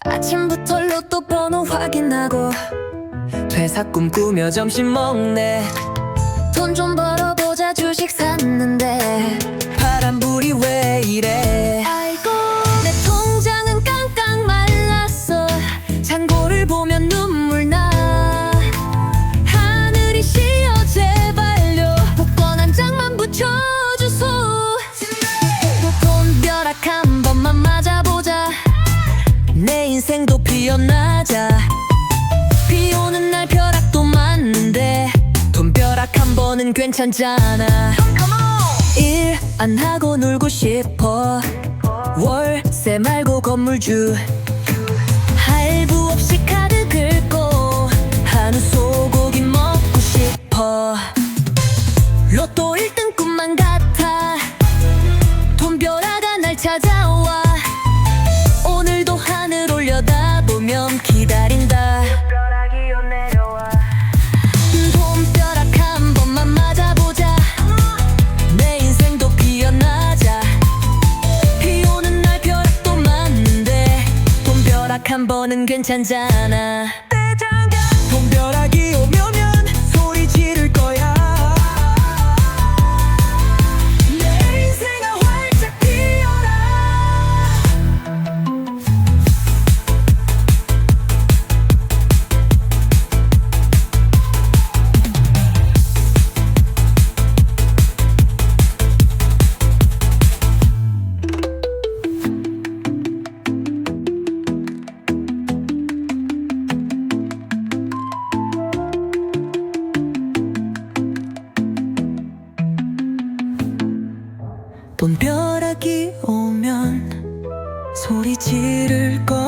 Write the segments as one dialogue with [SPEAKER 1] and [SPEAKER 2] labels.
[SPEAKER 1] 아침부터 로또 번호 확인하고 회사 꿈꾸며 점심 먹네 인생도 피어나자. 비 오는 날 벼락도 맞는데 돈 벼락 한 번은 괜찮잖아. 일 안 하고 놀고 싶어. 월세 말고 건물주 한 번은 괜찮잖아
[SPEAKER 2] 돈벼락이 오면 소리 지를 거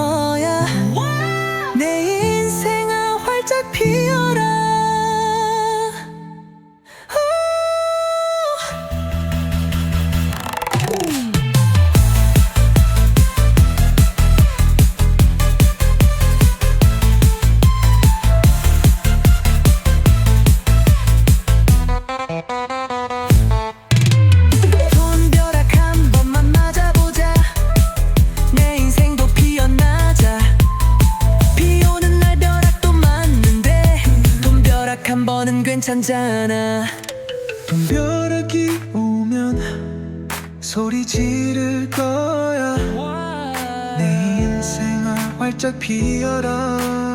[SPEAKER 2] 돈벼락 한 번은 괜찮잖아. 돈벼락이 오면 소리 지를 거야. 내 인생아 활짝 피어라